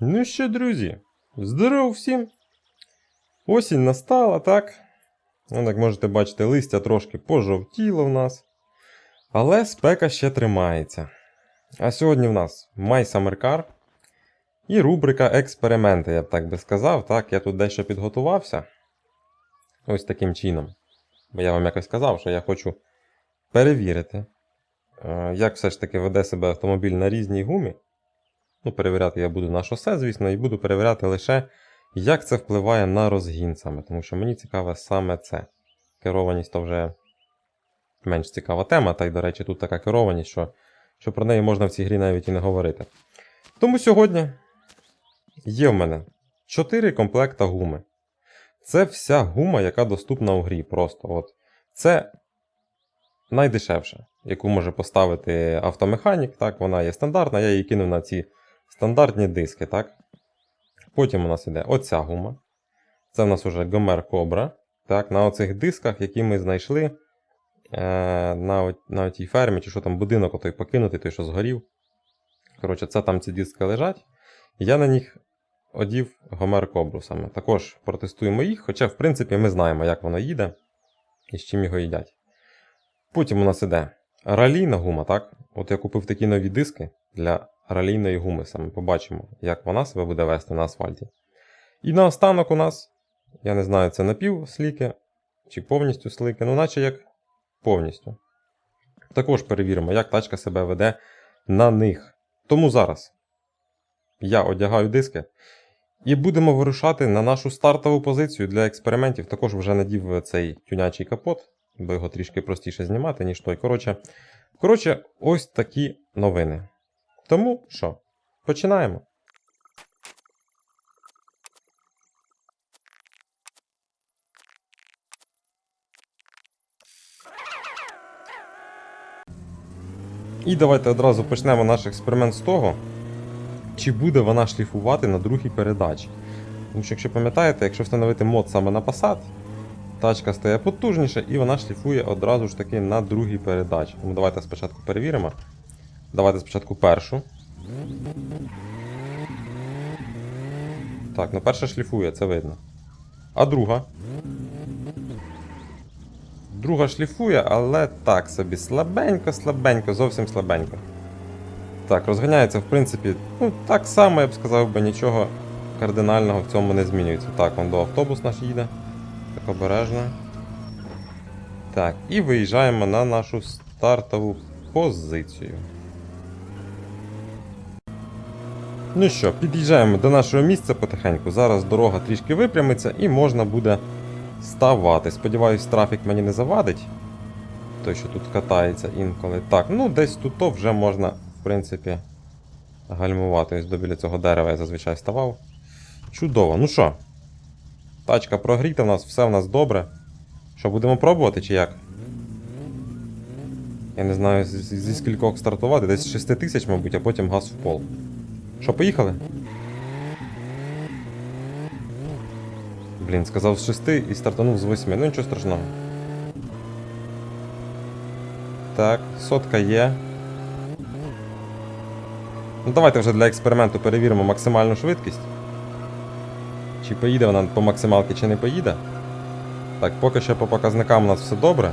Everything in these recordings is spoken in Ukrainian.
Ну що, друзі, здоров всім! Осінь настала, так? Ну, як можете бачити, листя трошки пожовтіло в нас. Але спека ще тримається. А сьогодні в нас Summer Car і рубрика Експерименти, я б так би сказав. Так, я тут дещо підготувався. Ось таким чином. Бо я вам якось сказав, що я хочу перевірити, е, як все ж таки веде себе автомобіль на різній гумі. Ну, перевіряти я буду на шосе, звісно, і буду перевіряти лише, як це впливає на розгін саме, тому що мені цікаве саме це. Керованість то вже менш цікава тема, та й, до речі, тут така керованість, що, що про неї можна в цій грі навіть і не говорити. Тому сьогодні є в мене 4 комплекта гуми. Це вся гума, яка доступна у грі. Просто от. Це найдешевша, яку може поставити автомеханік. Так, вона є стандартна, я її кинув на ці стандартні диски. так. Потім у нас іде оця гума. Це в нас уже Gomer Cobra. Так, на оцих дисках, які ми знайшли е, на, на тій фермі, чи що там будинок отой покинутий, той, що згорів. Коротше, це там ці диски лежать. Я на них одів Гомер Кобру саме. Також протестуємо їх, хоча, в принципі, ми знаємо, як воно їде і з чим його їдять. Потім у нас іде ралійна гума, так? От я купив такі нові диски для ралійної гуми саме. Побачимо, як вона себе буде вести на асфальті. І наостанок у нас, я не знаю, це напівсліки чи повністю слики, ну наче як повністю. Також перевіримо, як тачка себе веде на них. Тому зараз я одягаю диски і будемо вирушати на нашу стартову позицію для експериментів. Також вже надів цей тюнячий капот, бо його трішки простіше знімати, ніж той. Коротше, коротше, ось такі новини. Тому що, починаємо. І давайте одразу почнемо наш експеримент з того, чи буде вона шліфувати на другій передачі. Тому що, якщо пам'ятаєте, якщо встановити мод саме на Passat, тачка стає потужніша і вона шліфує одразу ж таки на другій передачі. Тому давайте спочатку перевіримо. Давайте спочатку першу. Так, ну перша шліфує, це видно. А друга. Друга шліфує, але так собі слабенько, слабенько, зовсім слабенько. Так, розганяється, в принципі, ну, так само, я б сказав, би нічого кардинального в цьому не змінюється. Так, он до автобус наш їде. Обережно. Так, і виїжджаємо на нашу стартову позицію. Ну що, під'їжджаємо до нашого місця потихеньку. Зараз дорога трішки випрямиться і можна буде ставати. Сподіваюсь, трафік мені не завадить. Той, що тут катається інколи. Так, ну десь тут то вже можна, в принципі, гальмувати. Ось до біля цього дерева я зазвичай ставав. Чудово. Ну що? Тачка прогріта в нас, все в нас добре. Що, будемо пробувати чи як? Я не знаю, зі скількох стартувати, десь 6 тисяч, мабуть, а потім газ в пол. Що, поїхали? Блін, сказав з 6 і стартанув з 8. Ну нічого страшного. Так, сотка є. Ну давайте вже для експерименту перевіримо максимальну швидкість. Чи поїде вона по максималці, чи не поїде. Так, поки що по показникам у нас все добре.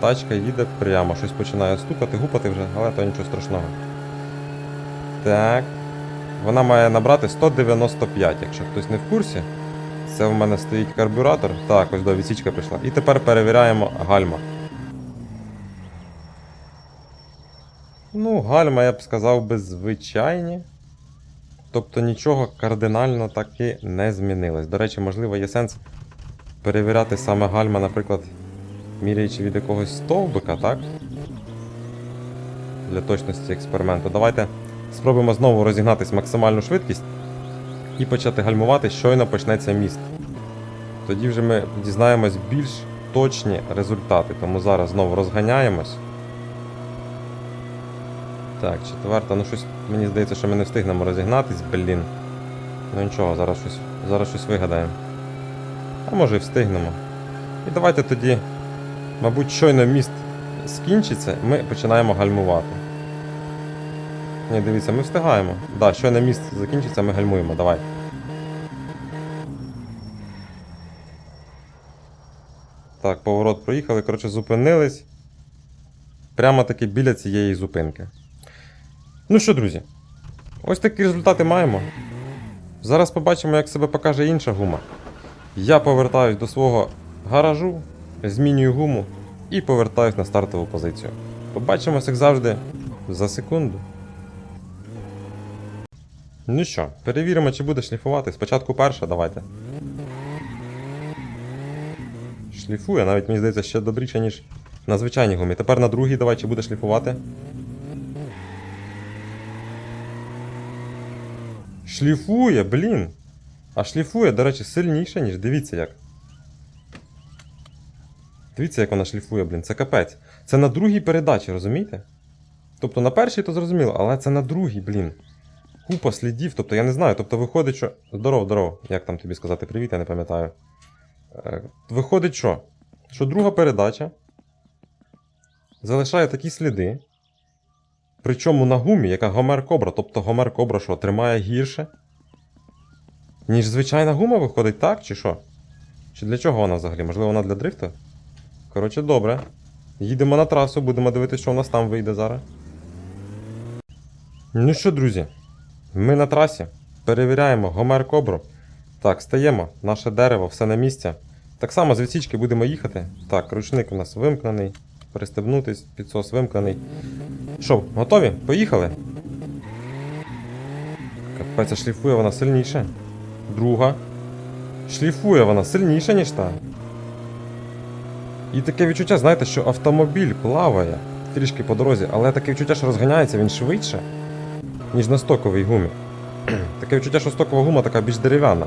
Тачка їде прямо, щось починає стукати, гупати вже, але то нічого страшного. Так. Вона має набрати 195, якщо хтось не в курсі. Це в мене стоїть карбюратор. Так, ось до відсічка пішла. І тепер перевіряємо гальма. Ну, гальма, я б сказав би, звичайні. Тобто нічого кардинально таки не змінилось. До речі, можливо, є сенс перевіряти саме гальма, наприклад, міряючи від якогось стовбика, так? Для точності експерименту. Давайте спробуємо знову розігнатись максимальну швидкість і почати гальмувати, щойно почнеться міст. Тоді вже ми дізнаємось більш точні результати. Тому зараз знову розганяємось. Так, четверта, ну щось мені здається, що ми не встигнемо розігнатись, блін. Ну нічого, зараз щось, зараз щось вигадаємо. А може і встигнемо. І давайте тоді, мабуть, щойно міст скінчиться, ми починаємо гальмувати. Ні, дивіться, ми встигаємо. Да, щойно міст закінчиться, ми гальмуємо, давай. Так, поворот проїхали, коротше, зупинились. Прямо таки біля цієї зупинки. Ну що, друзі, ось такі результати маємо. Зараз побачимо, як себе покаже інша гума. Я повертаюсь до свого гаражу, змінюю гуму і повертаюсь на стартову позицію. Побачимось, як завжди, за секунду. Ну що, перевіримо, чи буде шліфувати. Спочатку перша, давайте. Шліфує, навіть мені здається, ще добріше, ніж на звичайній гумі. Тепер на другій давай, чи буде шліфувати. Шліфує, блін. А шліфує, до речі, сильніше, ніж. Дивіться як. Дивіться, як вона шліфує, блін. Це капець. Це на другій передачі, розумієте? Тобто на першій то зрозуміло, але це на другій, блін. Купа слідів, тобто я не знаю. Тобто виходить, що. Здоров, здоров. Як там тобі сказати привіт, я не пам'ятаю. Е, Виходить, що? Що друга передача залишає такі сліди. Причому на гумі, яка Гомер Кобра, тобто Гомер Кобра що, тримає гірше, ніж звичайна гума виходить, так, чи що? Чи для чого вона взагалі? Можливо, вона для дрифту? Коротше, добре. Їдемо на трасу, будемо дивитися, що у нас там вийде зараз. Ну що, друзі, ми на трасі. Перевіряємо Гомер Кобру. Так, стаємо, наше дерево, все на місці. Так само з відсічки будемо їхати. Так, ручник у нас вимкнений. Пристебнутись, підсос вимкнений. Що, готові? Поїхали? Капець, шліфує вона сильніше. Друга. Шліфує вона сильніше, ніж та. І таке відчуття, знаєте, що автомобіль плаває трішки по дорозі, але таке відчуття, що розганяється він швидше, ніж на стоковій гумі. таке відчуття, що стокова гума така більш дерев'яна.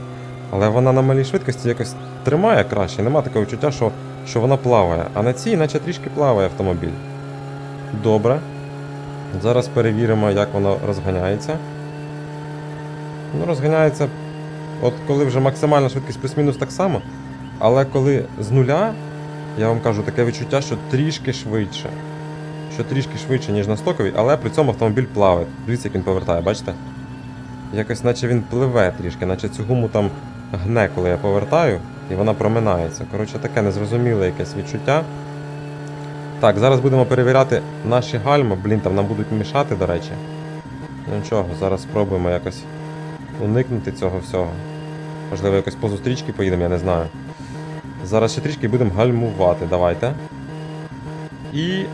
Але вона на малій швидкості якось тримає краще. Нема такого відчуття, що, що вона плаває. А на цій, наче трішки плаває автомобіль. Добре. Зараз перевіримо, як воно розганяється. Ну, розганяється, от коли вже максимальна швидкість плюс-мінус так само. Але коли з нуля, я вам кажу, таке відчуття, що трішки швидше. Що трішки швидше, ніж на стоковій, але при цьому автомобіль плаває. Дивіться, як він повертає, бачите? Якось наче він пливе трішки, наче цю гуму там гне, коли я повертаю, і вона проминається. Коротше, таке незрозуміле якесь відчуття. Так, зараз будемо перевіряти наші гальма. Блін, там нам будуть мішати, до речі. Ну нічого, зараз спробуємо якось уникнути цього всього. Можливо, якось по зустрічки поїдемо, я не знаю. Зараз ще трішки будемо гальмувати. Давайте. І.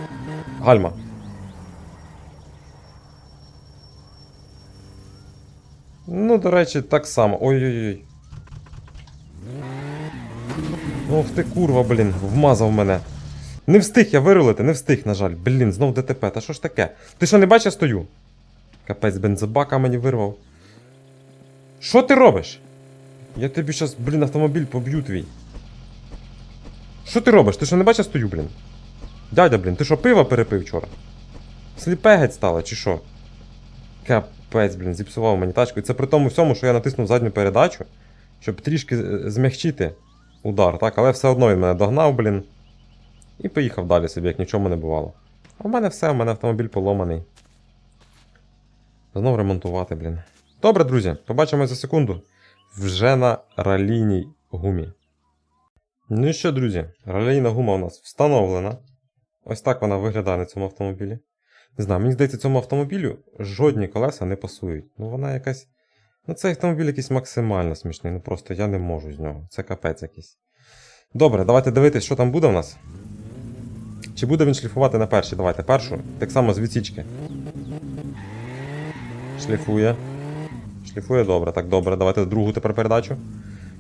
Гальма. Ну, до речі, так само. Ой-ой-ой. Ох ти курва, блін, вмазав мене. Не встиг я вирулити, не встиг, на жаль. Блін, знов ДТП. Та що ж таке? Ти що не бачиш, я стою? Капець бензобака мені вирвав. Що ти робиш? Я тобі щас, блін, автомобіль поб'ю твій. Що ти робиш? Ти що не бачиш, я стою, блін? Дядя, блін, ти що пиво перепив вчора? Сліпе геть стало, чи що? Капець, блін, зіпсував мені тачку. І це при тому всьому, що я натиснув задню передачу, щоб трішки змягчити удар, так? Але все одно він мене догнав, блін. І поїхав далі собі, як нічому не бувало. А в мене все, в мене автомобіль поломаний. Знов ремонтувати, блін. Добре, друзі, побачимось за секунду. Вже на ралійній гумі. Ну і що, друзі, ралійна гума у нас встановлена. Ось так вона виглядає на цьому автомобілі. Не знаю, мені здається, цьому автомобілю жодні колеса не пасують. Ну вона якась. Ну цей автомобіль якийсь максимально смішний. Ну просто я не можу з нього. Це капець якийсь. Добре, давайте дивитись, що там буде в нас. Чи буде він шліфувати на першій? Давайте першу. Так само з відсічки. Шліфує. Шліфує добре, так добре. Давайте другу тепер передачу.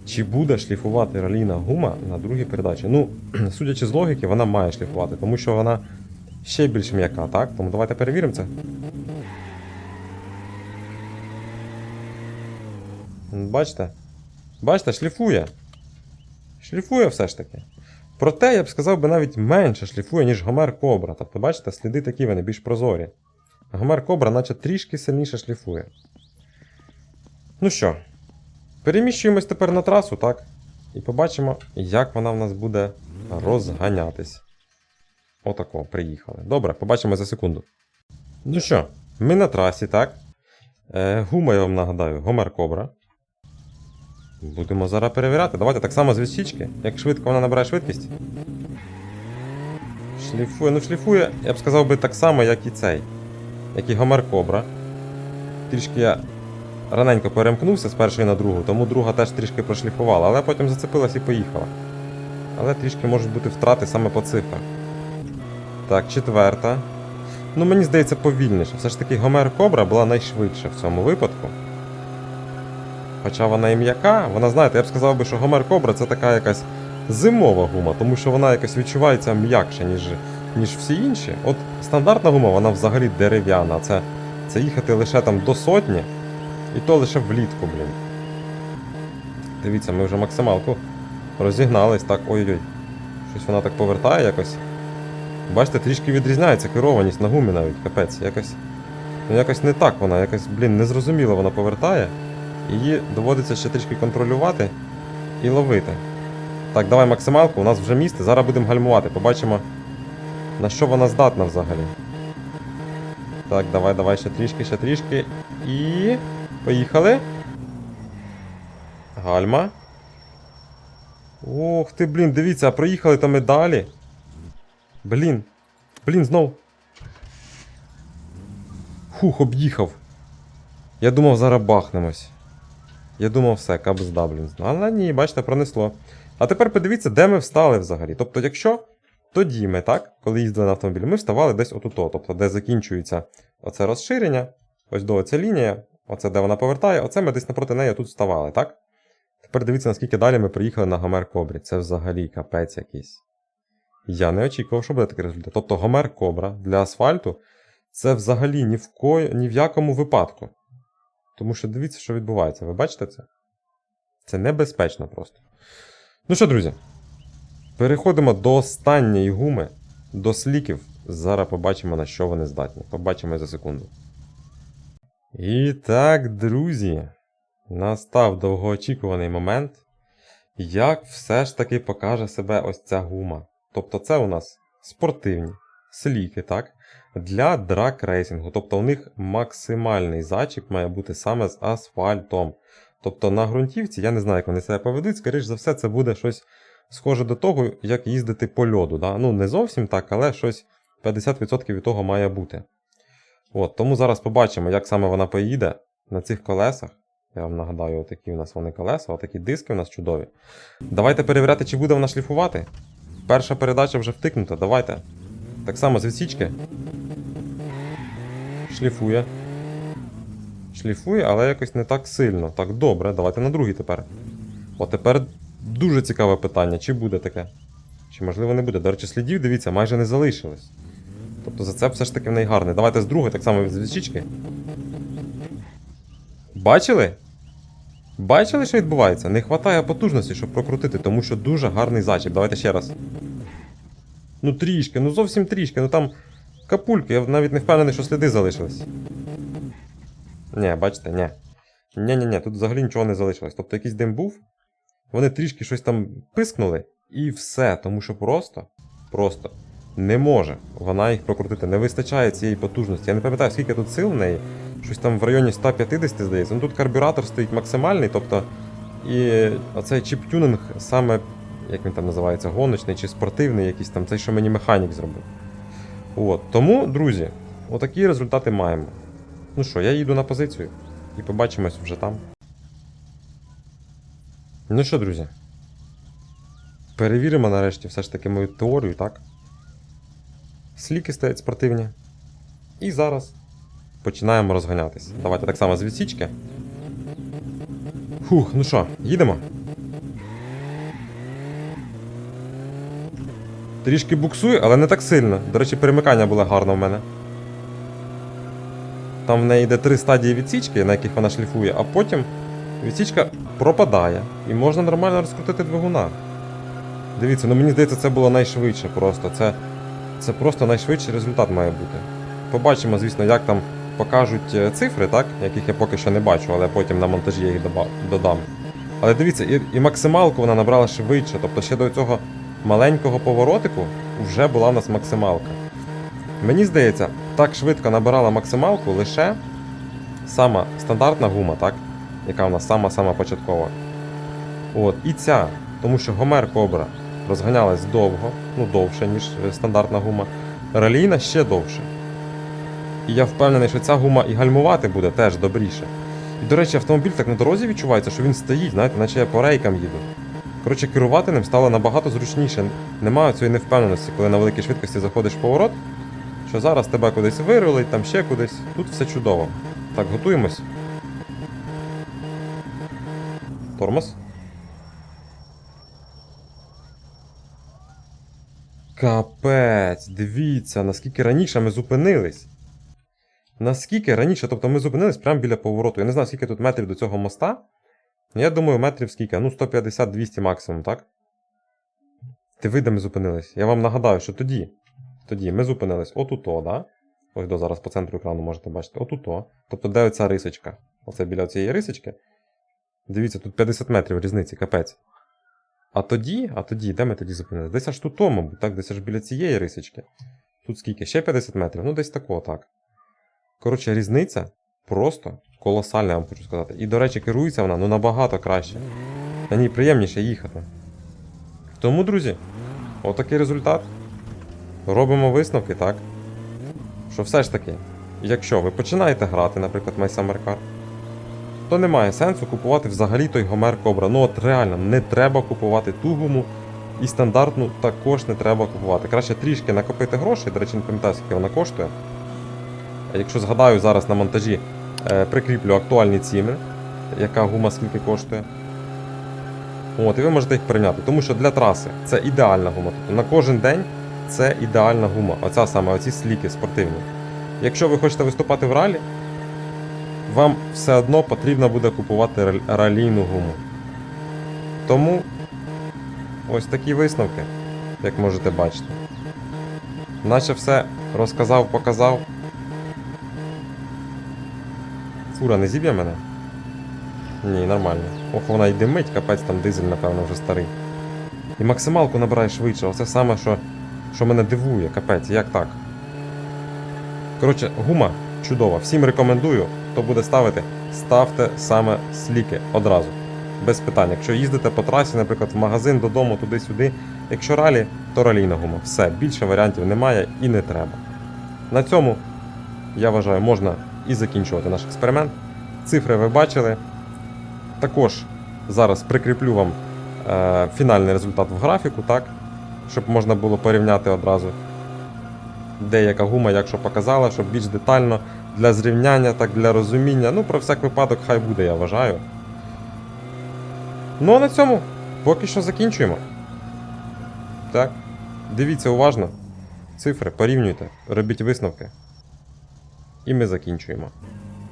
Чи буде шліфувати ралійна гума на другій передачі? Ну, судячи з логіки, вона має шліфувати, тому що вона ще більш м'яка, так? Тому давайте перевіримо це. Бачите? Бачите, шліфує. Шліфує все ж таки. Проте, я б сказав би навіть менше шліфує, ніж Гомер Кобра. Тобто, бачите, сліди такі вони більш прозорі. Гомер Кобра, наче трішки сильніше шліфує. Ну що, переміщуємось тепер на трасу, так? І побачимо, як вона в нас буде розганятись. Отако, приїхали. Добре, побачимо за секунду. Ну що, Ми на трасі, так? Е, гума, я вам нагадаю, Гомер Кобра. Будемо зараз перевіряти. Давайте так само з відсічки. Як швидко вона набирає швидкість. Шліфує, ну шліфує, я б сказав би так само, як і цей. Як і Гомер Кобра. Трішки я раненько перемкнувся з першої на другу, тому друга теж трішки прошліфувала, але потім зацепилась і поїхала. Але трішки можуть бути втрати саме по цифрах. Так, четверта. Ну, мені здається, повільніше. Все ж таки, Гомер Кобра була найшвидша в цьому випадку. Хоча вона і м'яка, вона, знаєте, я б сказав би, що Гомер Кобра це така якась зимова гума, тому що вона якось відчувається м'якше, ніж, ніж всі інші. От стандартна гума, вона взагалі дерев'яна. Це, це їхати лише там до сотні, і то лише влітку, блін. Дивіться, ми вже максималку розігнались, так, ой-ой. Щось вона так повертає якось. Бачите, трішки відрізняється керованість на гумі навіть, капець. Якось, ну, якось не так вона, якось, блін, незрозуміло вона повертає. Її доводиться ще трішки контролювати і ловити. Так, давай максималку, у нас вже місце, зараз будемо гальмувати, побачимо, на що вона здатна взагалі. Так, давай, давай, ще трішки, ще трішки. І. Поїхали. Гальма. Ох ти, блін, дивіться, а проїхали то ми далі. Блін. Блін, знов. Хух, об'їхав. Я думав, зараз бахнемось. Я думав, все, кабзда, блін. Але ні, бачите, пронесло. А тепер подивіться, де ми встали взагалі. Тобто, якщо тоді ми, так, коли їздили на автомобілі, ми вставали десь отуто, тобто, де закінчується оце розширення, ось до оця лінія, оце де вона повертає, оце ми десь напроти неї тут вставали, так? Тепер дивіться, наскільки далі ми приїхали на Гомер Кобрі. Це взагалі капець якийсь. Я не очікував, що буде такий результат. Тобто Гомер Кобра для асфальту це взагалі ні в, ко... ні в якому випадку. Тому що дивіться, що відбувається. Ви бачите це? Це небезпечно просто. Ну що, друзі, переходимо до останньої гуми, до сліків. Зараз побачимо, на що вони здатні. Побачимо за секунду. І так, друзі, настав довгоочікуваний момент, як все ж таки покаже себе ось ця гума. Тобто, це у нас спортивні сліки, так? Для драк-рейсингу. Тобто у них максимальний зачіп має бути саме з асфальтом. Тобто на ґрунтівці, я не знаю, як вони себе поведуть, скоріш за все, це буде щось схоже до того, як їздити по льоду. Да? Ну, не зовсім так, але щось 50% від того має бути. От, Тому зараз побачимо, як саме вона поїде на цих колесах. Я вам нагадаю, отакі у нас вони колеса, отакі диски у нас чудові. Давайте перевіряти, чи буде вона шліфувати. Перша передача вже втикнута, давайте. Так само з відсічки. Шліфує. Шліфує, але якось не так сильно. Так, добре, давайте на другий тепер. О, тепер дуже цікаве питання, чи буде таке? Чи можливо не буде. До речі, слідів, дивіться, майже не залишилось. Тобто зацеп все ж таки в неї гарний. Давайте з другої, так само з відсічки. Бачили? Бачили, що відбувається? Не вистачає потужності, щоб прокрутити, тому що дуже гарний зачіп. Давайте ще раз. Ну трішки, ну зовсім трішки, ну там капульки, я навіть не впевнений, що сліди залишились. Ні, бачите, ні. Ні-ні-ні, тут взагалі нічого не залишилось. Тобто якийсь дим був, вони трішки щось там пискнули, і все. Тому що просто, просто не може вона їх прокрутити. Не вистачає цієї потужності. Я не пам'ятаю, скільки тут сил в неї. Щось там в районі 150, здається. Ну тут карбюратор стоїть максимальний, тобто. І оцей чіп-тюнинг саме, як він там називається, гоночний чи спортивний, якийсь там, цей, що мені механік зробив. От. Тому, друзі, отакі результати маємо. Ну що, я їду на позицію і побачимось вже там. Ну що, друзі? Перевіримо нарешті все ж таки мою теорію, так? Сліки стоять спортивні. І зараз починаємо розганятися. Давайте так само з відсічки. Фух, ну що, їдемо? Трішки буксує, але не так сильно. До речі, перемикання було гарно в мене. Там в неї йде три стадії відсічки, на яких вона шліфує, а потім відсічка пропадає. І можна нормально розкрутити двигуна. Дивіться, ну мені здається, це було найшвидше просто. Це, це просто найшвидший результат має бути. Побачимо, звісно, як там покажуть е, цифри, так? яких я поки що не бачу, але потім на монтажі я їх додам. Але дивіться, і, і максималку вона набрала швидше, тобто ще до цього маленького поворотику вже була в нас максималка. Мені здається, так швидко набирала максималку лише сама стандартна гума, так? Яка у нас сама-сама початкова. От, і ця, тому що Гомер Кобра розганялась довго, ну довше, ніж стандартна гума. Ралійна ще довше. І я впевнений, що ця гума і гальмувати буде теж добріше. І, до речі, автомобіль так на дорозі відчувається, що він стоїть, знаєте, наче я по рейкам їду. Коротше, керувати ним стало набагато зручніше. Немає цієї невпевненості, коли на великій швидкості заходиш в поворот, що зараз тебе кудись вирулить, там ще кудись. Тут все чудово. Так, готуємось. Тормоз. Капець, дивіться, наскільки раніше ми зупинились. Наскільки раніше, тобто ми зупинились прямо біля повороту. Я не знаю, скільки тут метрів до цього моста. Ну, Я думаю, метрів скільки? Ну, 150-200 максимум, так? Диви, де ми зупинились. Я вам нагадаю, що тоді. Тоді ми зупинились отуто, да? Ось до зараз по центру екрану можете бачити. Отуто. Тобто, де оця рисочка? Оце біля цієї рисочки. Дивіться, тут 50 метрів різниці, капець. А тоді, а тоді, де ми тоді зупинились? Десь аж тут, мабуть, так, десь аж біля цієї рисочки. Тут скільки? Ще 50 метрів? Ну, десь тако, так. Коротше, різниця просто колосальна, я вам хочу сказати. І, до речі, керується вона ну набагато краще. На ній приємніше їхати. Тому, друзі, отакий результат. Робимо висновки, так? Що все ж таки, якщо ви починаєте грати, наприклад, My Summer Car, то немає сенсу купувати взагалі той Гомер Кобра. Ну от реально, не треба купувати ту гуму. І стандартну також не треба купувати. Краще трішки накопити грошей, до речі, не пам'ятаю, скільки вона коштує. А Якщо згадаю зараз на монтажі, прикріплю актуальні ціни, яка гума скільки коштує. От, і ви можете їх порівняти. Тому що для траси це ідеальна гума. Тобто на кожен день це ідеальна гума. Оця саме, оці сліки спортивні. Якщо ви хочете виступати в ралі, вам все одно потрібно буде купувати ралійну гуму. Тому ось такі висновки, як можете бачити. Наче все розказав, показав. Фура не зіб'є мене? Ні, нормально. Ох, вона й димить, капець там дизель, напевно, вже старий. І максималку набирає швидше. Оце саме, що, що мене дивує, капець, як так? Коротше, гума чудова. Всім рекомендую, хто буде ставити, ставте саме сліки одразу. Без питань. Якщо їздите по трасі, наприклад, в магазин, додому, туди-сюди. Якщо ралі, то ралійна гума. Все, більше варіантів немає і не треба. На цьому, я вважаю, можна і закінчувати наш експеримент. Цифри ви бачили. Також зараз прикріплю вам е, фінальний результат в графіку, так? Щоб можна було порівняти одразу, де яка гума, як що показала, щоб більш детально для зрівняння, так для розуміння. Ну, про всяк випадок, хай буде, я вважаю. Ну а на цьому поки що закінчуємо. Так. Дивіться уважно. Цифри, порівнюйте, робіть висновки. І ми закінчуємо.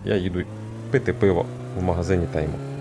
Я їду пити пиво в магазині Таймо.